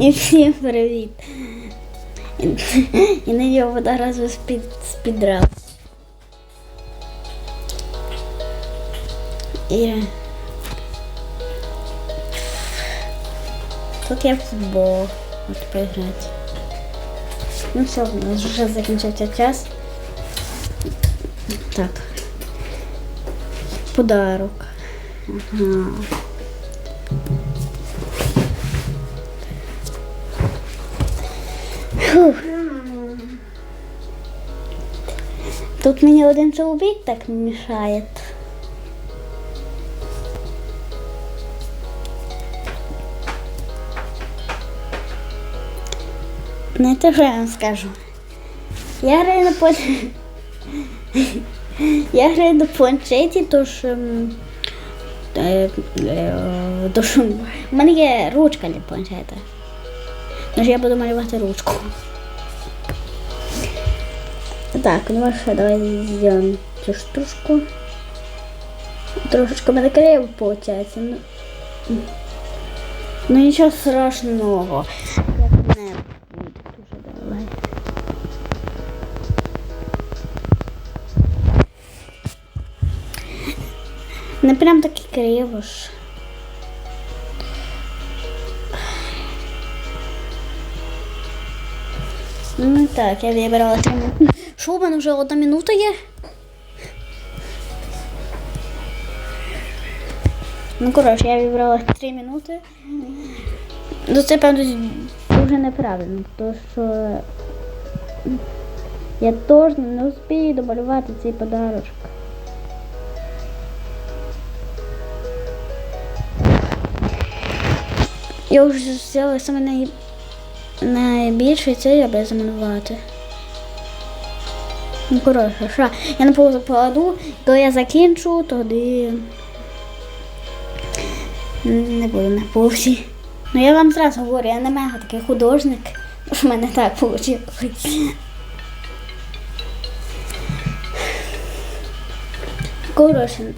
І всім привіт. І, на нього одразу спід, спідрав. І... Тут я в футбол можу поіграти. Ну все, у нас вже закінчився час. Так. Подарок. Ага. Тут мені один чоловік так мішає. Знаєте, що я вам скажу? Я граю на план... Я граю на планшеті, тож... ем, е, е, Тож у мене є ручка для планшета. Тож я буду малювати ручку. Так, ну що, давай зробимо цю штучку. Трошечки мене криво виходить. Ну, ну нічого страшного. Як не буде прям таки криво ж. Ну так, я вибрала три минути. Що у мене вже одна минута є? Ну, коротше, я вибрала три минути. Ну, це, певно, дуже неправильно, тому що я теж не успію домалювати цей подарочок. Я вже взяла саме най... найбільше це я би замалювати. Ну, коротше, що, я на паузу покладу, коли я закінчу, тоді не буду на паузі. Ну я вам зразу говорю, я не мега такий художник, в мене так вийшло. Коротше,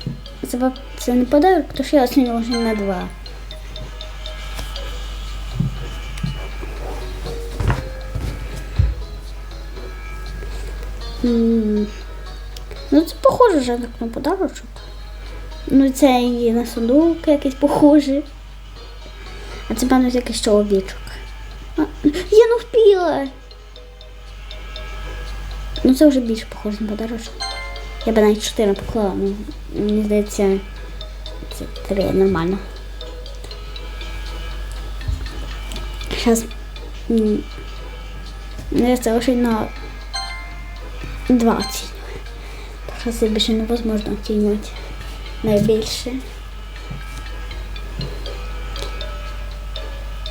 це, не подарок, тому що я вже на два. Ну, це похоже вже на подарочок. Ну, це і на сундук якийсь похожий. А це, певно, якийсь чоловічок. А, я не впіла. Ну, це вже більше похоже на подарочок. Я б навіть 4 поклала, ну, мені здається, це 3 нормально. Зараз. Я це на 20. Так що це більше невозможно оцінювати. Найбільше.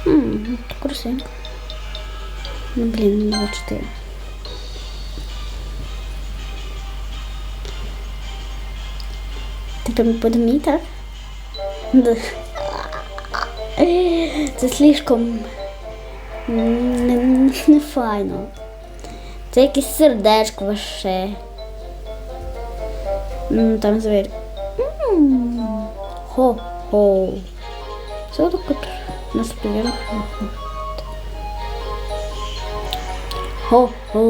Ммм, красиво. Ну, блін, 24. Тепер ми будемо так? Це слишком не, не файно. Це якесь сердечко ваше. Там звір. Хо-хо. Це так от наспівано. Хо-хо.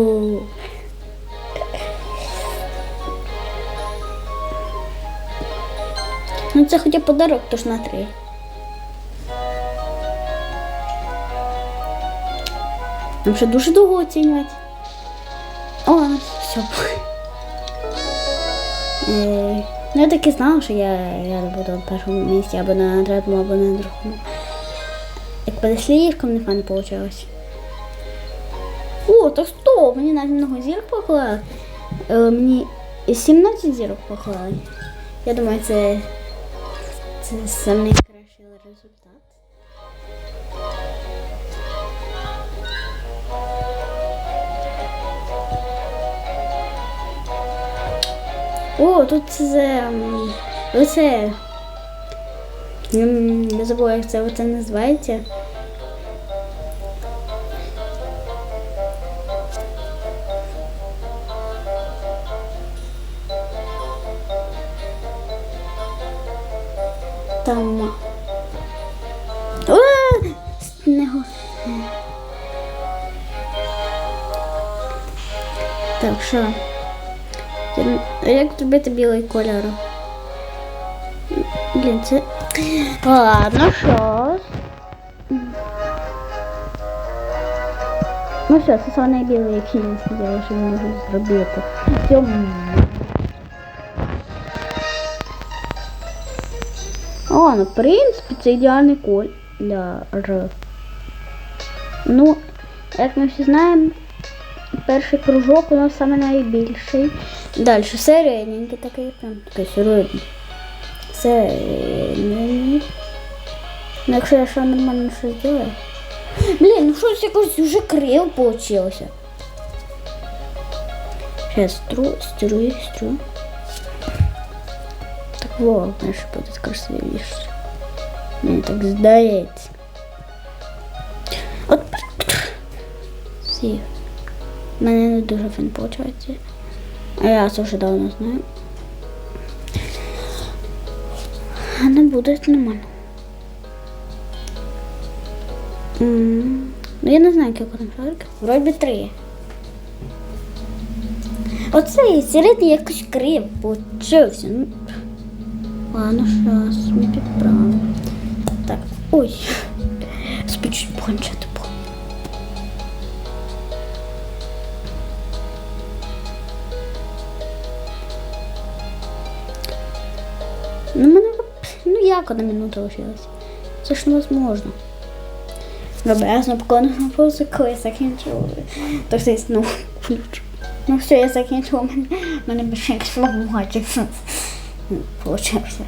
Ну це хоча подарок, тож на три. Нам ще дуже довго оцінювати. О, все. Ну, я так і знала, що я, я буду на першому місці або на третьому, або на другому. Як буде слишком не файно вийшло. О, так стоп, мені навіть много зірок поклали. Е, мені 17 зірок поклали. Я думаю, це, це самий О, тут це. Оце. Я забула, як це оце називається. Там. Не. Так, що? А Як зробити білий кольор? Блін, це. Ладно, що? Ну все, це саме білий, який я сказала, що я можу зробити. Цьому. О, ну, в принципі, це ідеальний колір. Ну, як ми всі знаємо, перший кружок у нас саме найбільший. Далі середненький такий, прям такий середній. Середній. Ну, якщо я ще нормально щось зроблю. Блін, ну щось якось вже криво получилося. Сейчас стру, стру, стру. Так во, знаєш, буде красивіше. Мені так здається. От. Всі. У мене не дуже фін виходить. А я це вже давно знаю. Не буде нормально. Ну я не знаю, скільки там шариків. Вроді три. Оцей середній якось крив получився. Ну, ладно, щас ми підправимо. Так, ой. Спічуть планшети ну як одна минута лишилась? Це ж невозможно. Добре, я знову поконую паузу, коли я закінчила. Так що я знову включу. Ну все, я закінчила, мене, мене більше як сломатик. Получився.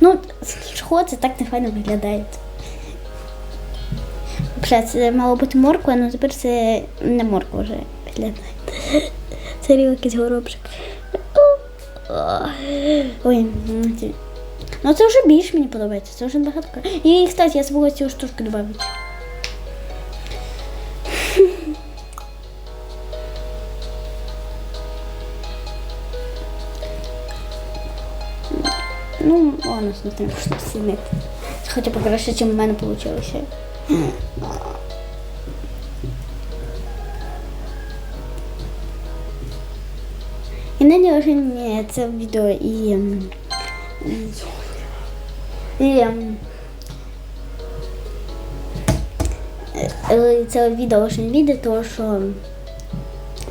Ну, чого це так нефайно виглядає? Взагалі, це мало бути морква, але тепер це не морква вже виглядає. Це рів якийсь горобчик. Ой, ну, це- вже більш мені подобається, це вже багато. кра- І, кстати, я забула цю штучку додати. Ну, ладно, смотри, можна сімити. Це хоча б краще, ніж у мене вийшло. І нині вже мені це відео і. ем, і, і ем, е, е, це відео не відео, тому що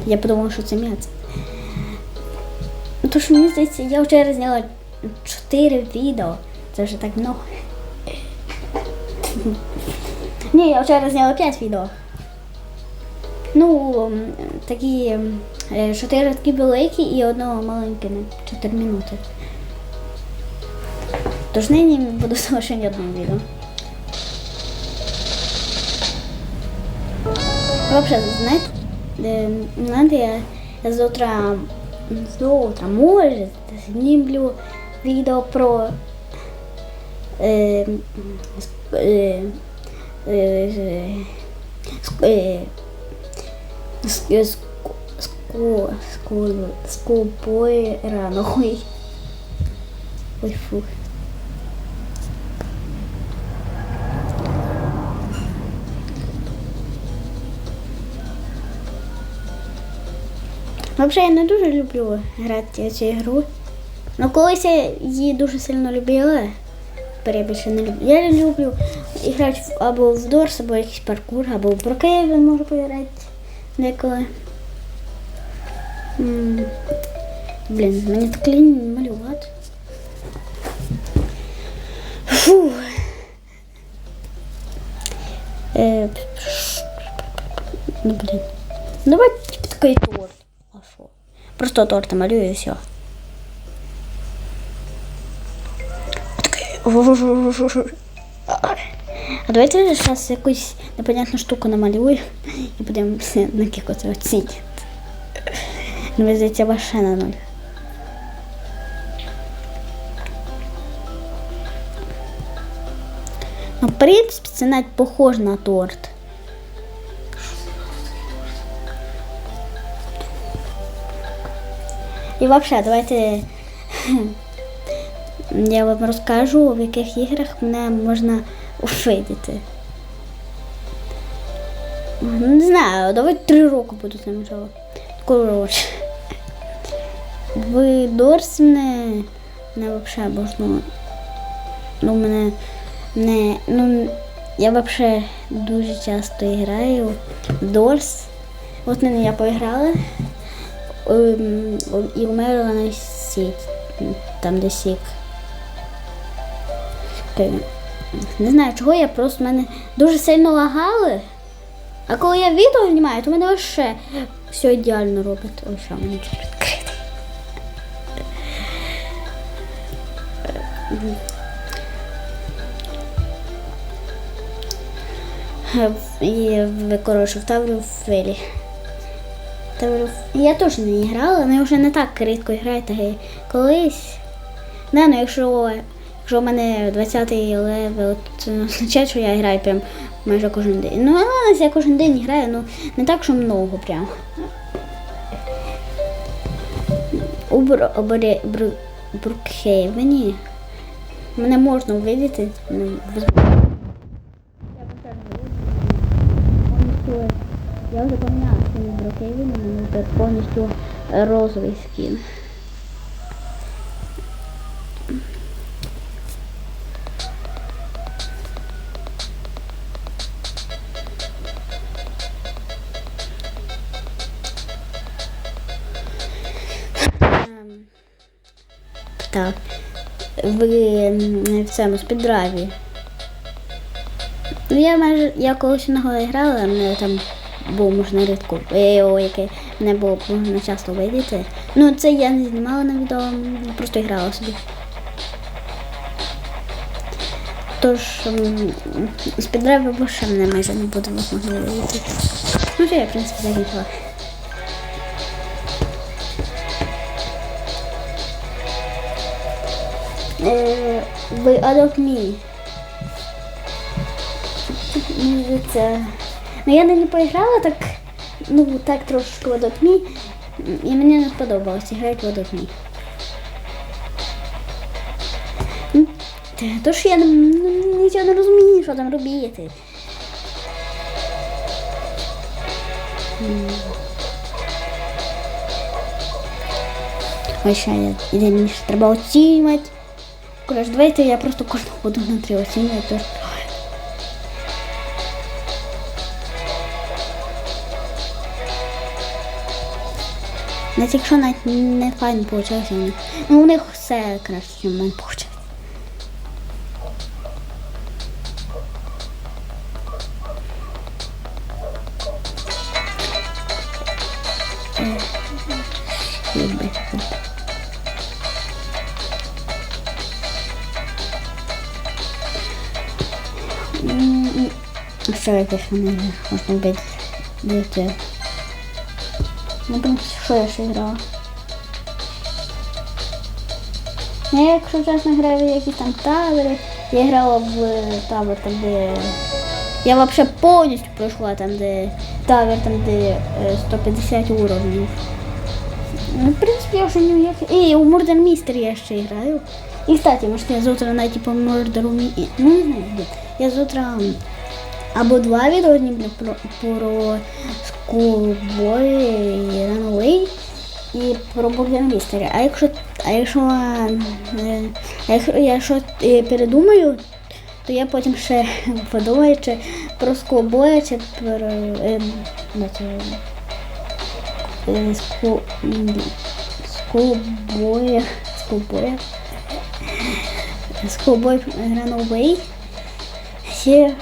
я подумала, що це м'ясо. Ну, то що мені здається, я вчора зняла 4 відео. Це вже так много. Ні, я вчора зняла 5 відео. Ну, такі е, чотири такі великі і одного маленьке на 4 минути. Тож нині буду залишені одному відео. Вообще, знаєте, е, знаєте, я, я завтра, завтра, може, знімлю відео про е, е, е, е, е, скупой ой. Ой, фу. Взагалі я не дуже люблю грати цю ігру. Ну колись я її дуже сильно любила. Тепер я більше не люблю. Я люблю грати або в Дорс, або якийсь паркур, або в Брокейвен можу пограти деколи. М, Блін, мені так лінь малювати. Фу. Е, ну, блін. Давай тільки такий торт. А що? Просто торт малюю і все. А давайте зараз якусь непонятну штуку намалюю і подивимося, на кілько це. Ну, здається, ваше на нуль. Ну, в принципі, це навіть похож на торт. І взагалі, давайте. Я вам розкажу, в яких іграх мене можна увидіти. Ну, Не знаю, давай три роки буду ним жила. Коротше. В Дорс мене, мене взагалі можна. Ну, мене не. Ну, я взагалі дуже часто граю Дорс. От не я поіграла. ем, І вмерла на сік. Там, де сік. Не знаю чого, я просто в мене дуже сильно лагали. А коли я відео знімаю, то мене ще все ідеально робить. Ой, що мені тут відкрити. Е, І коротше, в Таврі в Фелі. Таврі в- Я теж не грала, але вже не так рідко граю, так і колись. Не, ну якщо, якщо в мене 20-й левел, це не означає, що я граю прям майже кожен день. Ну, але я кожен день граю, ну не так, що много прям. У Бр- Бр- Бр- Брукхейвені мене можна увидіти. ну, я вже поміняла скін в Брукхейвені, у мене повністю розовий скін. В цьому спіддрайві. Ну, я майже я колись одного грала, мене там був можна рідко. О, яке мене було можна часто видіти. Ну, це я не знімала на відео, просто грала собі. Тож м, спіддрайві більше мене майже не буде можна видіти. Ну, що я, в принципі, закінчила. Ви Adopt Me. Це... Ну, я на не поіграла так, ну, так трошки в Adopt Me, і мені не сподобалось грати в Adopt Me. Тож я ну, нічого не розумію, що там робити. Ой, ще я треба оцінювати. Коротше, давайте я просто кожного буду на три оцінювати. Тож... Навіть якщо навіть не файн вийшло. Ну у них все краще, ніж в мене. Я теж не можна бити? Дивіться. Ну, в принципі, що я ще грала? Ну, я, якщо чесно, граю в якісь там тавери. Я грала в тавер, там де. Я взагалі повністю пройшла там, де тавер, там, де е, 150 уровнів. Ну, в принципі, я вже не як. І у Murder Mystery я ще граю. І, кстати, может, я завтра на типу Murder. Ну, не знаю, де. Я завтра або два відео знімлю про, про Schoolboy і про Murder Mystery. А якщо, а якщо, а якщо я щось е, передумаю, то я потім ще подумаю, чи про Schoolboy, чи про... Е, е, скулбоя, скулбоя, скулбой Runaway, ще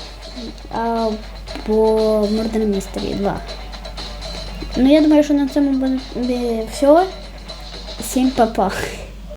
або Murder Mystery 2. Ну, я думаю, що на цьому буде все. Всім па-па.